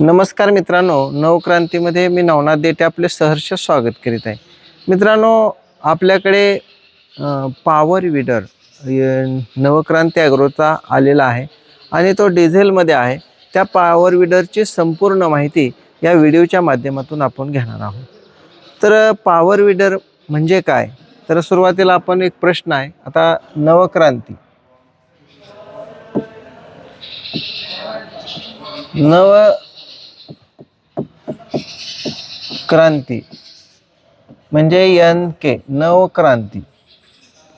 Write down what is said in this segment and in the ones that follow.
नमस्कार मित्रांनो नवक्रांतीमध्ये मी नवनाथ देटे आपले सहर्ष स्वागत करीत आहे. मित्रांनो आपल्याकडे पॉवर विडर नवक्रांती ॲग्रोचा आलेला आहे आणि तो डिझेलमध्ये आहे. त्या पॉवर विडरची संपूर्ण माहिती या व्हिडिओच्या माध्यमातून आपण घेणार आहोत. तर पॉवर विडर म्हणजे काय? तर सुरुवातीला आपण एक प्रश्न आहे. आता नवक्रांती. नव क्रांती. म्हणजे एन के नवक्रांती.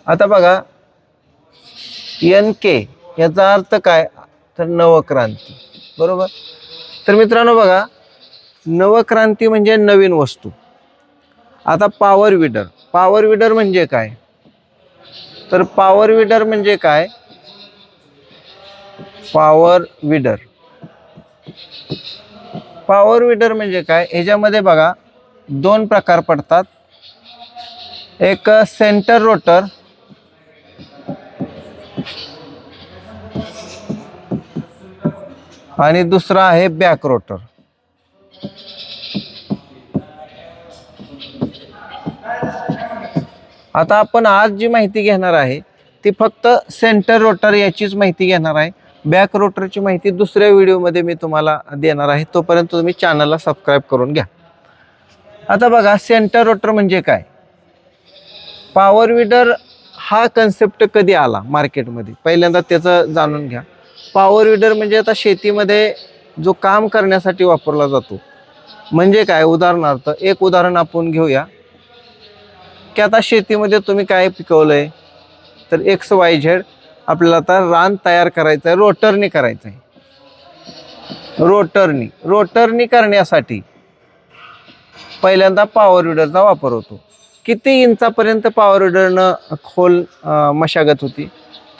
आता बघा एन के याचा अर्थ काय? तर नवक्रांती. बरोबर? तर मित्रांनो बघा नवक्रांती म्हणजे नवीन वस्तू. आता पॉवर विडर पॉवर विडर म्हणजे काय? तर पॉवर विडर म्हणजे काय? पॉवर विडर पॉवर विडर म्हणजे काय? ह्याच्यामध्ये बघा दोन प्रकार पडतात. एक सेंटर रोटर आणि दुसरा आहे बॅक रोटर आता आपण आज जी माहिती घेणार आहे ती फक्त सेंटर रोटर याचीच माहिती घेणार आहे. बॅक रोटरची माहिती दुसऱ्या व्हिडिओमध्ये मी तुम्हाला देणार आहे. तोपर्यंत तुम्ही चॅनलला सबस्क्राईब करून घ्या. आता बघा सेंटर रोटर म्हणजे काय? पॉवर विडर हा कन्सेप्ट कधी आला मार्केटमध्ये पहिल्यांदा त्याचं जाणून घ्या. पॉवर विडर म्हणजे आता शेतीमध्ये जो काम करण्यासाठी वापरला जातो. म्हणजे काय? उदाहरणार्थ एक उदाहरण आपण घेऊया. की आता शेतीमध्ये तुम्ही काय पिकवलं आहे तर एक्स वाय झेड आपल्याला आता रान तयार करायचं आहे रोटरनी करायचं आहे रोटरनी रोटरनी करण्यासाठी पहिल्यांदा पॉवर विडरचा वापर होतो. किती इंचापर्यंत पॉवर विडरनं खोल मशागत होती?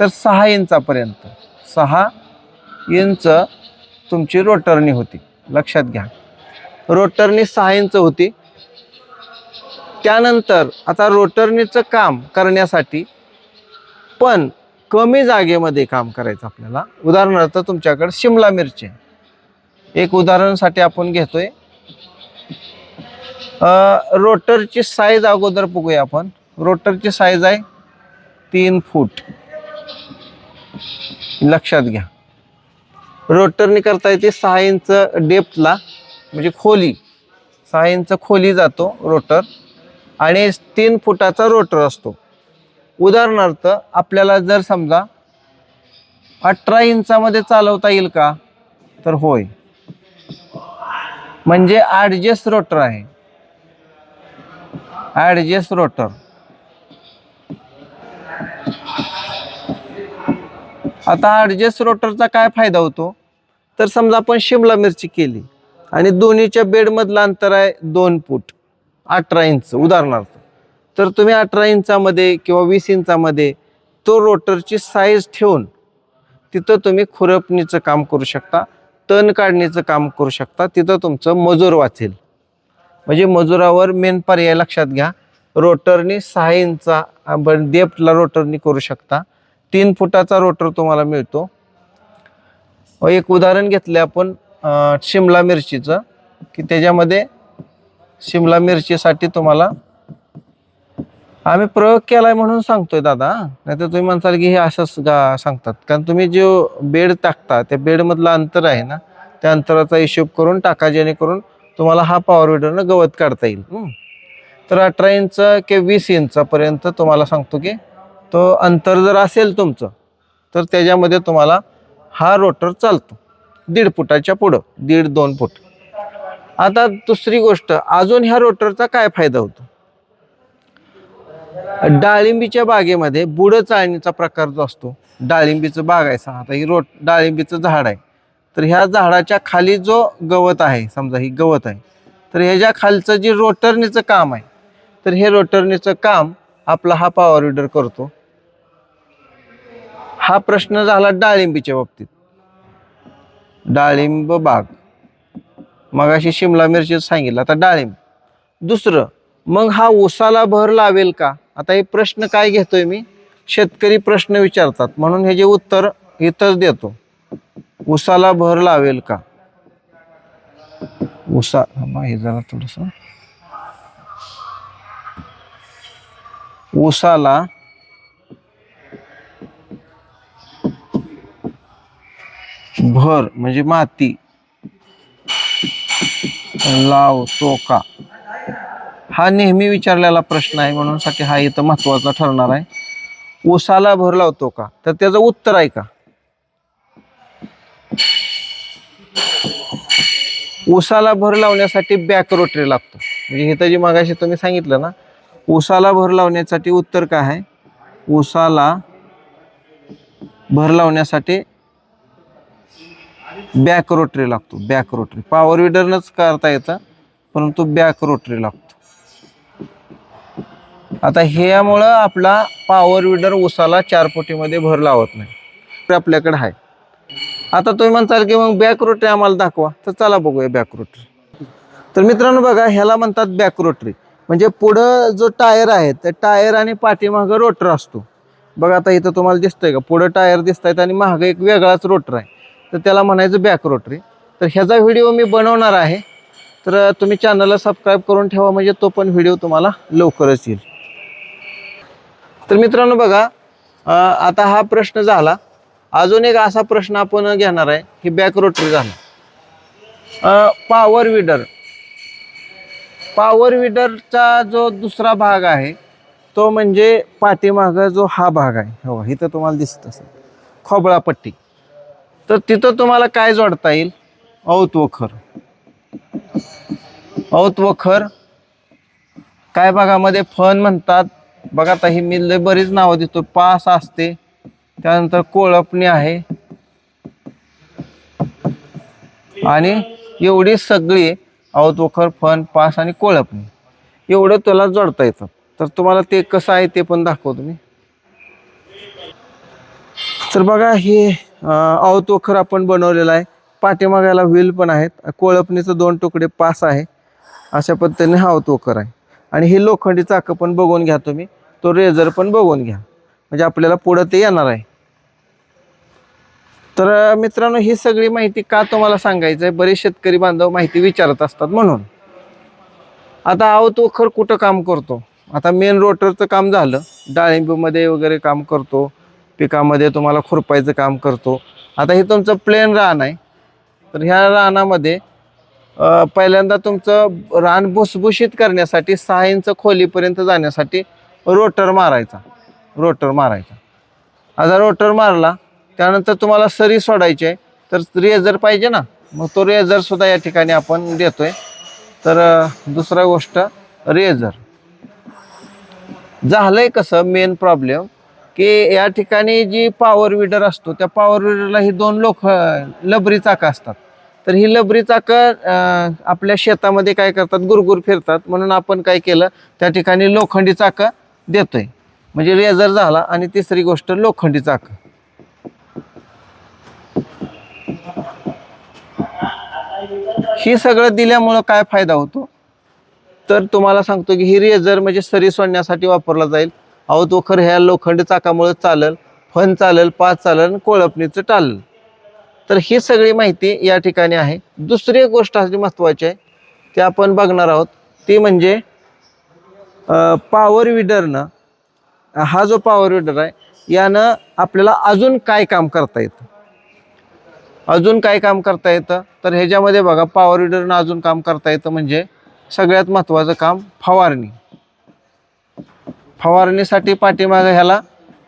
तर सहा इंचापर्यंत. सहा इंच तुमची रोटरनी होती. लक्षात घ्या. रोटरनी सहा इंच होती. त्यानंतर आता रोटरनीचं काम करण्यासाठी पण कमी जागेमध्ये काम करायचं आपल्याला. उदाहरणार्थ तुमच्याकडे शिमला मिरची एक उदाहरणासाठी आपण घेतोय. रोटरची साईज अगोदर बघूया आपण. रोटरची साईज आहे तीन फूट. लक्षात घ्या. रोटरने करता येते सहा इंच डेप्थला म्हणजे खोली. सहा इंच खोली जातो रोटर. आणि तीन फुटाचा रोटर असतो. उदाहरणार्थ आपल्याला जर समजा अठरा इंचामध्ये चालवता येईल का? तर होय. म्हणजे ॲडजस्ट रोटर आहे. Adjust rotor. आता ॲडजस्ट रोटरचा काय फायदा होतो? तर समजा आपण शिमला मिरची केली आणि दोन्हीच्या बेडमधलं अंतर आहे दोन फूट अठरा इंच उदाहरणार्थ. तर तुम्ही अठरा इंचामध्ये किंवा वीस इंचामध्ये तो रोटरची साईज ठेवून तिथं तुम्ही खुरपणीचं काम करू शकता तण काढणीचं काम करू शकता तिथं तुमचं मजूर वाचेल. म्हणजे मजुरावर मेन पर्याय लक्षात घ्या रोटरनी सहा इंचा आपण डेप्थला रोटरनी करू शकता. तीन फुटाचा रोटर तुम्हाला मिळतो. एक उदाहरण घेतलं आपण शिमला मिरचीचं की त्याच्यामध्ये शिमला मिरचीसाठी तुम्हाला आम्ही प्रयोग केलाय म्हणून सांगतोय दादा. नाही तर तुम्ही म्हणताल की हे असंच गा सांगतात. कारण तुम्ही जो बेड टाकता त्या बेडमधलं अंतर आहे ना त्या अंतराचा हिशोब करून टाका जेणेकरून तुम्हाला हा पॉवर विडरनं गवत काढता येईल. तर अठरा इंच किंवा वीस इंचापर्यंत तुम्हाला सांगतो की तो अंतर जर असेल तुमचं तर त्याच्यामध्ये तुम्हाला हा रोटर चालतो. दीड फुटाच्या पुढं दीड दोन फूट. आता दुसरी गोष्ट अजून ह्या रोटरचा काय फायदा होतो? डाळिंबीच्या बागेमध्ये बुडं चाळणीचा प्रकार जो असतो डाळिंबीचं बाग आहे. आता ही रोट डाळिंबीचं झाड आहे. तर ह्या झाडाच्या खाली जो गवत आहे समजा ही गवत आहे तर ह्याच्या खालचं जे रोटरनीचं काम आहे तर हे रोटरनीचं काम आपला हा पॉवर विडर करतो. हा प्रश्न झाला डाळिंबीच्या बाबतीत. डाळिंब बाग. मगाशी शिमला मिरची सांगितलं आता डाळिंब. दुसरं मग हा उसाला भर लावेल का? आता हे प्रश्न काय घेतोय मी? शेतकरी प्रश्न विचारतात. म्हणून हे जे उत्तर इथंच देतो. उसाला भर लावेल का? उसा हे जरा थोडस. उसाला भर म्हणजे माती लावतो का? हा नेहमी विचारलेला प्रश्न आहे म्हणून साठी हा इथं महत्त्वाचा ठरणार आहे. ऊसाला भर लावतो का? तर त्याचं उत्तर आहे का? ऊसाला भर लावण्यासाठी बॅक रोटरी लागतो. म्हणजे इथं जी मागाशी तुम्ही सांगितलं ना ऊसाला भर लावण्यासाठी उत्तर काय आहे? ऊसाला भर लावण्यासाठी बॅक रोटरी लागतो. बॅक रोटरी पॉवर विडरनच करता येतं परंतु बॅक रोटरी लागतो. आता ह्यामुळं आपला पॉवर विडर उसाला चार पोटीमध्ये भर लावत नाही. तर आपल्याकडे आहे. आता तुम्ही म्हणताल की मग बॅक रोटरी आम्हाला दाखवा. तर चला बघूया बॅक रोटरी तर मित्रांनो बघा ह्याला म्हणतात बॅक रोटरी म्हणजे पुढं जो टायर आहे तर टायर आणि पाठीमागं रोटर असतो. बघा आता इथं तुम्हाला दिसतंय का? पुढं टायर दिसत आहेत आणि मागं एक वेगळाच रोटर आहे. तर त्याला म्हणायचं बॅक रोटरी तर ह्याचा व्हिडिओ मी बनवणार आहे. तर तुम्ही चॅनलला सबस्क्राईब करून ठेवा म्हणजे तो पण व्हिडिओ तुम्हाला लवकरच येईल. तर मित्रांनो बघा आता हा प्रश्न झाला. अजून एक असा प्रश्न आपण घेणार आहे की बॅक रोटरी झाला. पॉवर विडर पॉवर विडरचा जो दुसरा भाग आहे तो म्हणजे पाठीमागं जो हा भाग आहे. हो इथं तुम्हाला दिसत असेल. खोबळा पट्टी तर तिथं तुम्हाला काय जोडता येईल? औत वखर औत वखर काय भागामध्ये फन म्हणतात? बघा आता ही मी लय बरीच नावं देतो. पास असते. त्यानंतर कोळपणी आहे. आणि एवढी सगळी अवतवखर फन पास आणि कोळपणी. एवढं त्याला जोडता येतं. तर तुम्हाला ते कसं आहे ते पण दाखवतो मी. तर बघा हे अवतवखर आपण बनवलेलं आहे. पाठीमागायला व्हील पण आहेत. कोळपणीचं दोन तुकडे पास आहे. अशा पद्धतीने हा अवतवखर आहे. आणि ही लोखंडी चाकं पण बघून घ्या तुम्ही. तो रेझर पण बघून घ्या. म्हणजे आपल्याला पुढं ते येणार आहे. तर मित्रांनो ही सगळी माहिती का तुम्हाला सांगायचं आहे? बरेच शेतकरी बांधव माहिती विचारत असतात म्हणून. आता आहो तो खर कुठं काम करतो? आता मेन रोटरचं काम झालं. डाळिंबीमध्ये वगैरे काम करतो. पिकामध्ये तुम्हाला खुरपायचं काम करतो. आता हे तुमचं प्लेन रान आहे. तर ह्या रानामध्ये पहिल्यांदा तुमचं रान भुसभुशीत करण्यासाठी सहा इंच खोलीपर्यंत जाण्यासाठी रोटर मारायचा. रोटर मारायचा. आता रोटर मारला त्यानंतर तुम्हाला सरी सोडायची आहे. तर रेझर पाहिजे ना? मग तो रेझरसुद्धा या ठिकाणी आपण देतो आहे तर दुसरा गोष्ट रेझर. झालं आहे कसं मेन प्रॉब्लेम की या ठिकाणी जी पॉवर विडर असतो त्या पॉवर विडरला ही दोन लोक लबरी चाकं असतात. तर ही लबरी चाकं आपल्या शेतामध्ये काय करतात? गुरगुर फिरतात. म्हणून आपण काय केलं त्या ठिकाणी लोखंडी चाकं देतोय. म्हणजे लेझर झाला आणि तिसरी गोष्ट लोखंडी चाकं. ही सगळं दिल्यामुळं काय फायदा होतो? तर तुम्हाला सांगतो की ही रेझर म्हणजे सरी सोडण्यासाठी वापरला जाईल. अहो तो खरं ह्या लोखंडी चाकामुळे चालेल फन चालेल पाच चालेल आणि कोळपणीचं चालेल तर ही सगळी माहिती या ठिकाणी आहे. दुसरी एक गोष्ट अशी महत्त्वाची आहे ते आपण बघणार आहोत. ती म्हणजे पॉवर विडरनं हा जो पॉवर विडर आहे यानं आपल्याला अजून काय काम करता येतं? अजून काय काम करता येतं? तर ह्याच्यामध्ये बघा पॉवर विडरनं अजून काम करता येतं म्हणजे सगळ्यात महत्त्वाचं काम फवारणी. फवारणीसाठी पाठीमागं ह्याला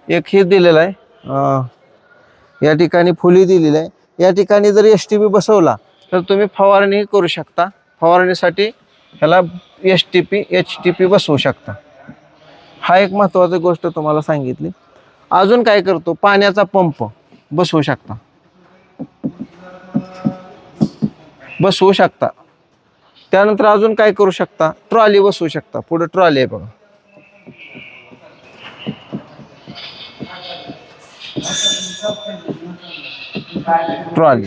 एक हे दिलेलं आहे या ठिकाणी फुली दिलेली आहे. या ठिकाणी जर एस टी पी बसवला तर तुम्ही फवारणी करू शकता. फवारणीसाठी ह्याला S T P H T P बसवू शकता. हा एक महत्त्वाची गोष्ट तुम्हाला सांगितली. अजून काय करतो? पाण्याचा पंप बसवू शकता. बसवू शकता. त्यानंतर अजून काय करू शकता? ट्रॉली बसवू शकता. पुढे ट्रॉली आहे बघा. ट्रॉली.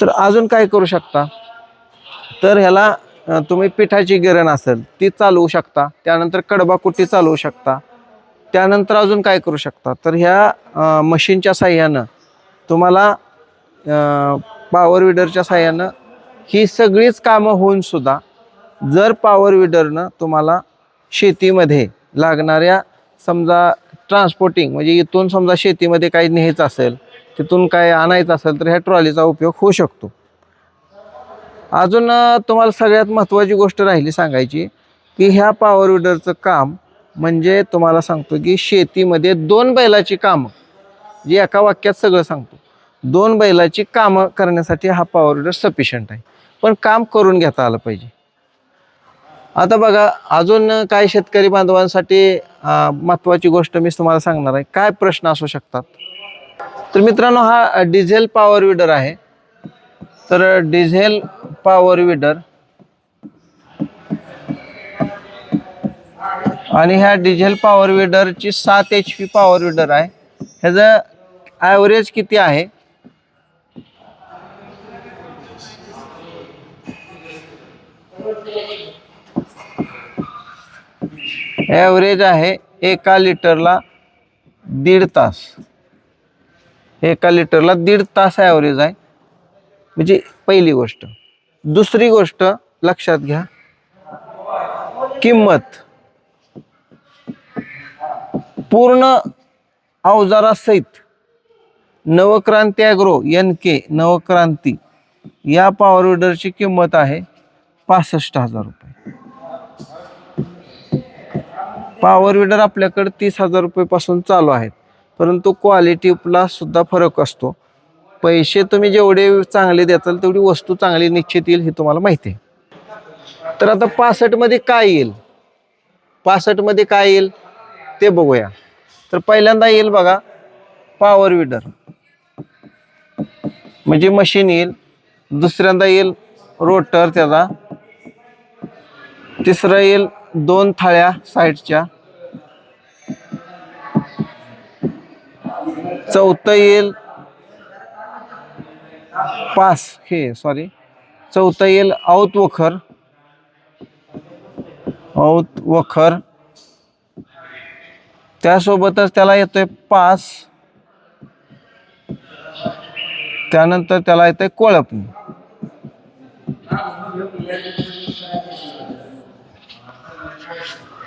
तर अजून काय करू शकता? तर ह्याला तुम्ही पिठाची गिरण असेल ती चालवू शकता. त्यानंतर कडबा कुट्टी चालवू शकता. त्यानंतर अजून काय करू शकता? तर ह्या मशीनच्या साह्यानं तुम्हाला पॉवर विडरच्या साह्यानं ही सगळीच कामं होऊन सुद्धा जर पॉवर विडरनं तुम्हाला शेतीमध्ये लागणाऱ्या समजा ट्रान्सपोर्टिंग म्हणजे इथून समजा शेतीमध्ये काही न्यायचं असेल तिथून काय आणायचं असेल तर ह्या ट्रॉलीचा उपयोग होऊ शकतो. अजून तुम्हाला सगळ्यात महत्त्वाची गोष्ट राहिली सांगायची की ह्या पॉवर विडरचं काम म्हणजे तुम्हाला सांगतो की शेतीमध्ये दोन बैलाची कामं जी एका वाक्यात सगळं सांगतो. दोन बैलाची कामं करण्यासाठी हा पॉवर विडर सफिशियंट आहे. पण काम करून घेता आलं पाहिजे. आता बघा अजून काय शेतकरी बांधवांसाठी महत्त्वाची गोष्ट मी तुम्हाला सांगणार आहे. काय प्रश्न असू शकतात? तर मित्रांनो हा डिझेल पॉवर विडर आहे. तर डिझेल पॉवर विडर आणि ह्या डिझेल पॉवर विडरची सात एच पी पॉवर विडर आहे. ह्याचं ॲव्हरेज किती आहे? ॲव्हरेज आहे एका लिटरला दीड तास. एका लिटरला दीड तास ॲव्हरेज आहे. म्हणजे पहिली गोष्ट. दुसरी गोष्ट लक्षात घ्या. किंमत. पूर्ण अवजारासहित Navkranti agro N K Navkranti या पॉवर विडरची किंमत आहे पासष्ट हजार रुपये. पॉवर विडर आपल्याकडे तीस हजार रुपयेपासून चालू आहेत. परंतु क्वालिटीला सुद्धा फरक असतो. पैसे तुम्ही जेवढे चांगले देताल तेवढी वस्तू चांगली निश्चित येईल हे तुम्हाला माहिती आहे. तर आता पासष्टमध्ये काय येईल? पासष्टमध्ये काय येईल? ते बघूया. तर पहिल्यांदा येईल बघा पॉवर विडर म्हणजे मशीन येईल दुसऱ्यांदा येईल रोटर त्याचा. तिसरा येईल दोन थाळ्या साईडच्या. चौथं येईल. पास हे सॉरी चौथं येईल औत वखर. औत वखर. त्यासोबतच त्याला येतोय पास. त्यानंतर त्याला येतोय कोळप.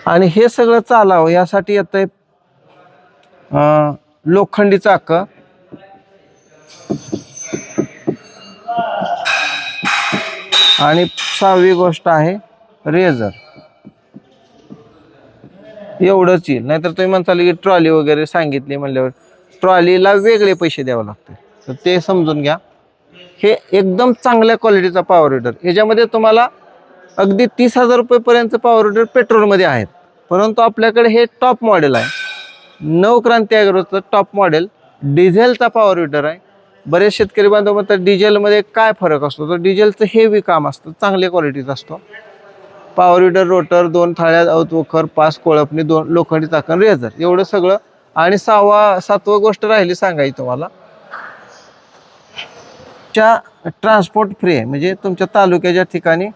आणि हे सगळं चालावं यासाठी येतंय लोखंडी चाक आणि सहावी गोष्ट आहे रेझर. एवढंच येईल. नाहीतर तुम्ही म्हणताल की ट्रॉली वगैरे सांगितली म्हणल्यावर ट्रॉलीला वेगळे पैसे द्यावे लागते तर ते समजून घ्या. हे एकदम चांगल्या क्वालिटीचा पॉवर विडर ह्याच्यामध्ये तुम्हाला अगदी तीस हजार रुपयेपर्यंत पॉवर विडर पेट्रोलमध्ये आहेत. परंतु आपल्याकडे हे टॉप मॉडेल आहे. नवक्रांती ॲग्रोचं टॉप मॉडेल डिझेलचा पॉवर विडर आहे. बरेच शेतकरी बांधव म्हणतात डिझेलमध्ये काय फरक असतो? तर डिझेलचं हेवी काम असतं चांगल्या क्वालिटीचं असतो. पॉवर विडर रोटर दोन थाळ्या अवतवखर पाच कोळपणी दोन लोखंडी चाकण रेझर एवढं सगळं. आणि सहावा सातवं गोष्ट राहिली सांगायची तुम्हाला च्या ट्रान्सपोर्ट फ्री आहे. म्हणजे तुमच्या तालुक्याच्या ठिकाणी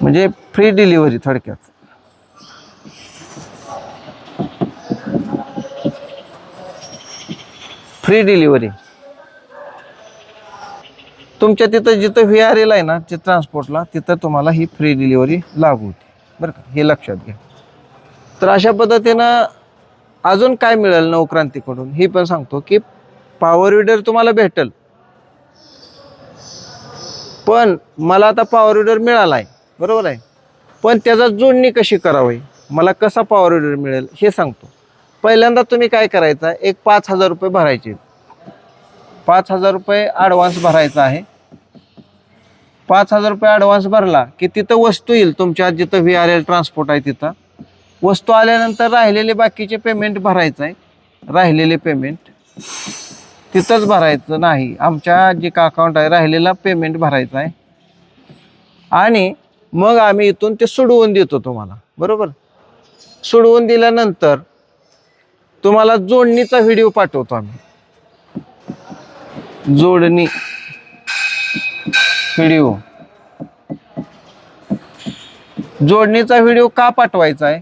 म्हणजे फ्री डिलिव्हरी थोडक्यात. फ्री डिलिव्हरी तुमच्या तिथं जिथं व्ही आर एल आहे ना ते ट्रान्सपोर्टला तिथं तुम्हाला ही फ्री डिलिव्हरी लागू होती. बरं का? हे लक्षात घ्या. तर अशा पद्धतीनं अजून काय मिळेल नवक्रांतीकडून? हे पण सांगतो की पॉवर विडर तुम्हाला भेटेल. पण मला आता पॉवर विडर मिळाला आहे बरोबर आहे? पण त्याचा जोडणी कशी करावी? मला कसा पॉवर विडर मिळेल? हे सांगतो. पहिल्यांदा तुम्ही काय करायचं एक पाच हजार रुपये भरायचे. पाच हजार रुपये ॲडव्हान्स भरायचा आहे. पाच हजार रुपये ॲडव्हान्स भरला की तिथं वस्तू येईल तुमच्या जिथं व्ही आर एल ट्रान्सपोर्ट आहे तिथं. वस्तू आल्यानंतर राहिलेले बाकीचे पेमेंट भरायचं आहे. राहिलेले पेमेंट तिथंच भरायचं नाही. आमच्या जे का अकाउंट आहे राहिलेला पेमेंट भरायचं आहे. आणि मग आम्ही इथून ते सोडवून देतो तुम्हाला. बरोबर? सोडवून दिल्यानंतर तुम्हाला जोडणीचा व्हिडिओ पाठवतो आम्ही. जोडणी व्हिडिओ जोडणीचा व्हिडिओ का पाठवायचा आहे?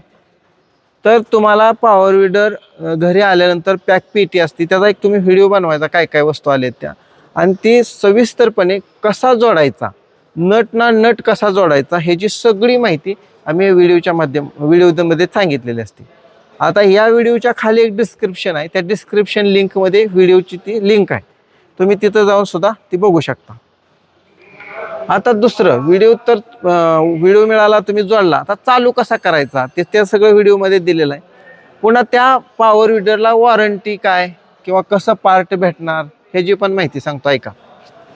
तर तुम्हाला पॉवर विडर घरी आल्यानंतर पॅक पेटी असते त्याचा एक तुम्ही व्हिडिओ बनवायचा काय काय वस्तू आल्या त्या. आणि ती सविस्तरपणे कसा जोडायचा नट ना नट कसा जोडायचा ह्याची सगळी माहिती आम्ही व्हिडिओच्या माध्यम व्हिडिओमध्ये सांगितलेली असते. आता या व्हिडिओच्या खाली एक डिस्क्रिप्शन आहे. त्या डिस्क्रिप्शन लिंकमध्ये व्हिडिओची ती लिंक आहे. तुम्ही तिथं जाऊन सुद्धा ती बघू शकता. आता दुसरं व्हिडिओ तर व्हिडिओ मिळाला तुम्ही जोडला. आता चालू कसा करायचा? ते त्या सगळं व्हिडिओमध्ये दिलेलं आहे. पुन्हा त्या पॉवर विडरला वॉरंटी काय? किंवा कसं पार्ट भेटणार? ह्याची पण माहिती सांगतो ऐका.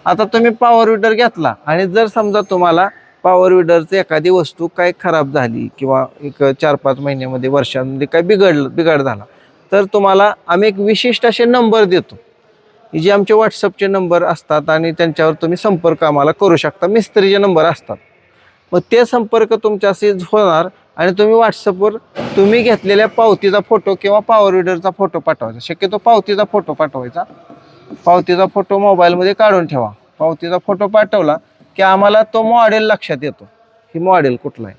आता तुम्ही पॉवर विडर घेतला. आणि जर समजा तुम्हाला पॉवर विडरचं एखादी वस्तू काय खराब झाली किंवा एक चार पाच महिन्यामध्ये वर्षांमध्ये काय बिघडलं बिघाड झाला तर तुम्हाला आम्ही एक विशिष्ट असे नंबर देतो. जे आमचे व्हॉट्सअपचे नंबर असतात आणि त्यांच्यावर तुम्ही संपर्क आम्हाला करू शकता. मिस्त्रीचे नंबर असतात. मग ते संपर्क तुमच्याशी होणार आणि तुम्ही व्हॉट्सअपवर तुम्ही घेतलेल्या पावतीचा फोटो किंवा पॉवर विडरचा फोटो पाठवायचा. शक्यतो पावतीचा फोटो पाठवायचा. पावतीचा फोटो मोबाईलमध्ये काढून ठेवा. पावतीचा फोटो पाठवला की आम्हाला तो मॉडेल लक्षात येतो. ही मॉडेल कुठला आहे?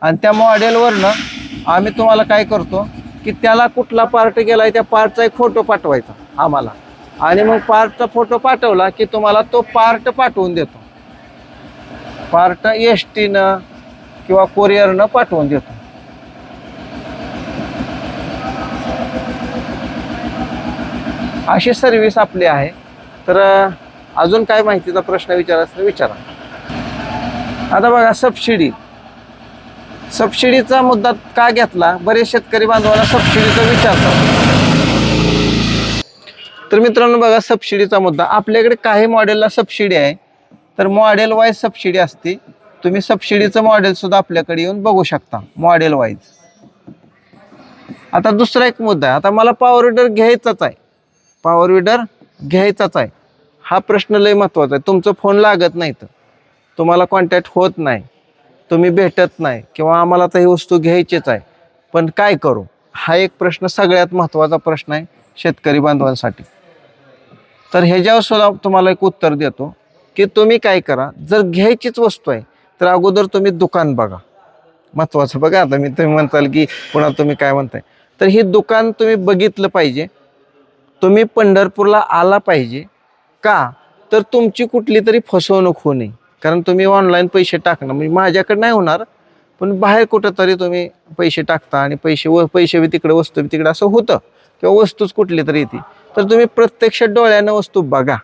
आणि त्या मॉडेलवरनं आम्ही तुम्हाला काय करतो की त्याला कुठला पार्ट गेला आहे त्या पार्टचा एक फोटो पाठवायचा आम्हाला. आणि मग पार्टचा फोटो पाठवला की तुम्हाला तो पार्ट पाठवून देतो. पार्ट एस टीनं किंवा कोरिअरनं पाठवून देतो. अशी सर्व्हिस आपली आहे. तर अजून काय माहितीचा प्रश्न विचारायचा विचारा. आता बघा सबसिडी सबसिडीचा मुद्दा का घेतला? बरेच शेतकरी बांधवांना सबसिडीचा विचारतात तर मित्रांनो बघा सबसिडीचा मुद्दा. आपल्याकडे काही मॉडेलला सबसिडी आहे. तर मॉडेल वाईज सबसिडी असते. तुम्ही सबसिडीचं मॉडेल सुद्धा आपल्याकडे येऊन बघू शकता मॉडेल वाईज आता दुसरा एक मुद्दा आहे. आता मला पॉवर विडर घ्यायचाच आहे. पॉवर विडर घ्यायचाच आहे. हा प्रश्न लय महत्त्वाचा आहे. तुमचं फोन लागत नाही तर. तुम्हाला कॉन्टॅक्ट होत नाही. तुम्ही भेटत नाही किंवा आम्हाला तर ही वस्तू घ्यायचीच आहे. पण काय करू? हा एक प्रश्न सगळ्यात महत्त्वाचा प्रश्न आहे शेतकरी बांधवांसाठी. तर ह्याच्यावर सुद्धा तुम्हाला एक उत्तर देतो की तुम्ही काय करा? जर घ्यायचीच वस्तू आहे तर अगोदर तुम्ही दुकान बघा. महत्त्वाचं बघा आता मी तुम्ही म्हणताल की पुन्हा तुम्ही काय म्हणताय. तर हे दुकान तुम्ही बघितलं पाहिजे. तुम्ही पंढरपूरला आला पाहिजे. का? तर तुमची कुठली तरी फसवणूक होऊ नये. कारण तुम्ही ऑनलाईन पैसे टाकणं म्हणजे माझ्याकडे नाही होणार पण बाहेर कुठं तरी तुम्ही पैसे टाकता आणि पैसे व पैसे बी तिकडे वस्तू बी तिकडे असं होतं किंवा वस्तूच कुठली तरी येते. तर तुम्ही प्रत्यक्ष डोळ्यानं वस्तू बघा.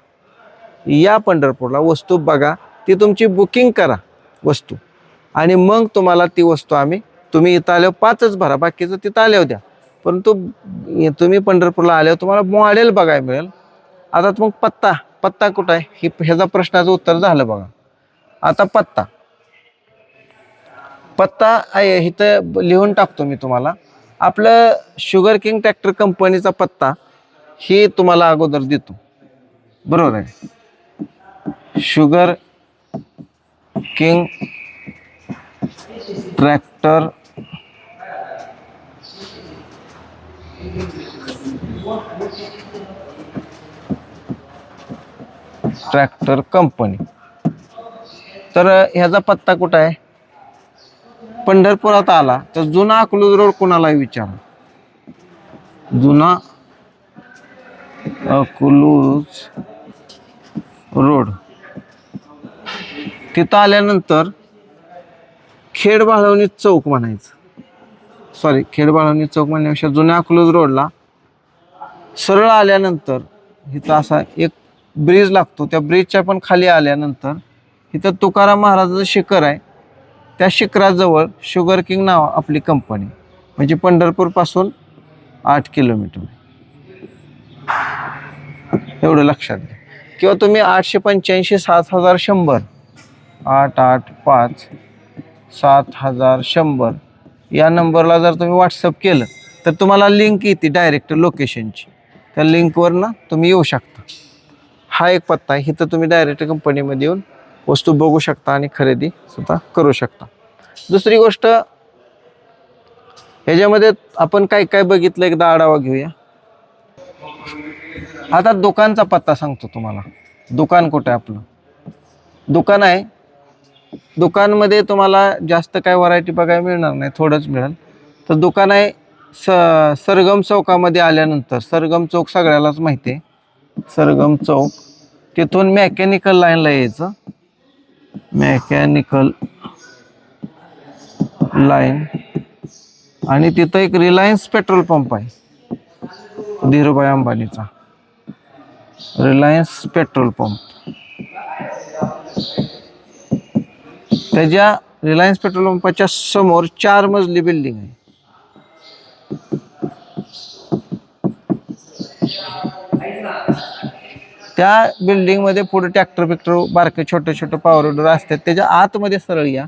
या पंढरपूरला वस्तू बघा. ती तुमची बुकिंग करा वस्तू. आणि मग तुम्हाला ती वस्तू आम्ही तुम्ही इथं आल्यावर पाचच भरा. बाकीचं तिथं आल्यावर द्या. परंतु तुम्ही पंढरपूरला आल्यावर तुम्हाला मॉडेल बघायला मिळेल. आता मग पत्ता. पत्ता कुठं आहे? ही ह्याचा प्रश्नाचं उत्तर झालं बघा. आता पत्ता. पत्ता आहे इथं लिहून टाकतो मी तुम्हाला. आपलं शुगर किंग ट्रॅक्टर कंपनीचा पत्ता हे तुम्हाला अगोदर देतो. बरोबर आहे? Sugar king tractor tractor company. तर ह्याचा पत्ता कुठं आहे? पंढरपुरात आला. तर जुना अकलूज रोड कोणाला विचारा. जुना अकलूज रोड. तिथं आल्यानंतर खेड बाळवणी चौक म्हणायचं. सॉरी खेड बाळवणी चौक म्हणण्यापेक्षा जुन्या अकलूज रोडला सरळ आल्यानंतर इथं असा एक ब्रिज लागतो. त्या ब्रिजच्या पण खाली आल्यानंतर इथं तुकाराम महाराजाचं शिखर आहे. त्या शिखराजवळ शुगर किंग नाव आपली कंपनी म्हणजे पंढरपूरपासून आठ किलोमीटर एवढं लक्षात घ्या. किंवा तुम्ही आठशे पंच्याऐंशी सात हजार शंभर आठ आठ पाच सात हजार शंभर या नंबरला जर तुम्ही व्हॉट्सअप केलं तर तुम्हाला लिंक येते डायरेक्ट लोकेशनची त्या लिंकवरनं तुम्ही येऊ शकता. हा एक पत्ता आहे. इथं तुम्ही डायरेक्ट कंपनीमध्ये येऊन वस्तू बघू शकता आणि खरेदी सुद्धा करू शकता. दुसरी गोष्ट ह्याच्यामध्ये आपण काय काय बघितलं एकदा आढावा घेऊया. आता दुकानचा पत्ता सांगतो तुम्हाला. दुकान कुठं आहे आपलं? दुकान आहे. दुकानमध्ये तुम्हाला जास्त काय व्हरायटी बघायला मिळणार नाही थोडंच मिळेल. तर दुकान आहे स सरगम चौकामध्ये आल्यानंतर. सरगम चौक सगळ्यालाच माहिती आहे. सरगम चौक. तिथून मेकॅनिकल लाईनला यायचं. मेकॅनिकल लाईन आणि तिथं एक रिलायन्स पेट्रोल पंप आहे. धीरूभाई अंबानीचा. रिलायन्स पेट्रोल पंप त्याच्या रिलायन्स पेट्रोल पंपाच्या समोर चार मजली बिल्डिंग आहे. त्या बिल्डिंगमध्ये पुढे ट्रॅक्टर बिक्टर बारके छोटे छोटे पॉवर विडर असतात. त्याच्या आतमध्ये सरळ या.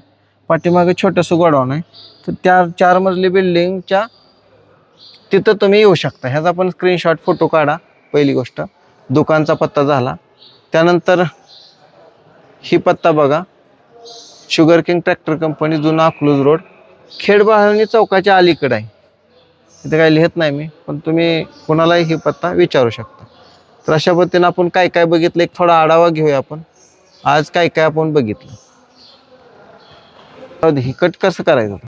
पाठीमागे छोटंसं गोडाऊन आहे. तर त्या चार मजली बिल्डिंगच्या तिथं तुम्ही येऊ शकता. ह्याचा पण स्क्रीनशॉट फोटो काढा. पहिली गोष्ट दुकानचा पत्ता झाला. त्यानंतर ही पत्ता बघा. शुगर किंग ट्रॅक्टर कंपनी जुना अकलूज रोड. खेडबाळणी चौकाच्या अलीकडे आहे. इथं काही लिहित नाही मी पण तुम्ही कोणालाही ही पत्ता विचारू शकता. तर अशा पद्धतीनं आपण काय काय बघितलं? एक थोडा आढावा घेऊया आपण. आज काय काय आपण बघितलं? ही कट कसं करायचं?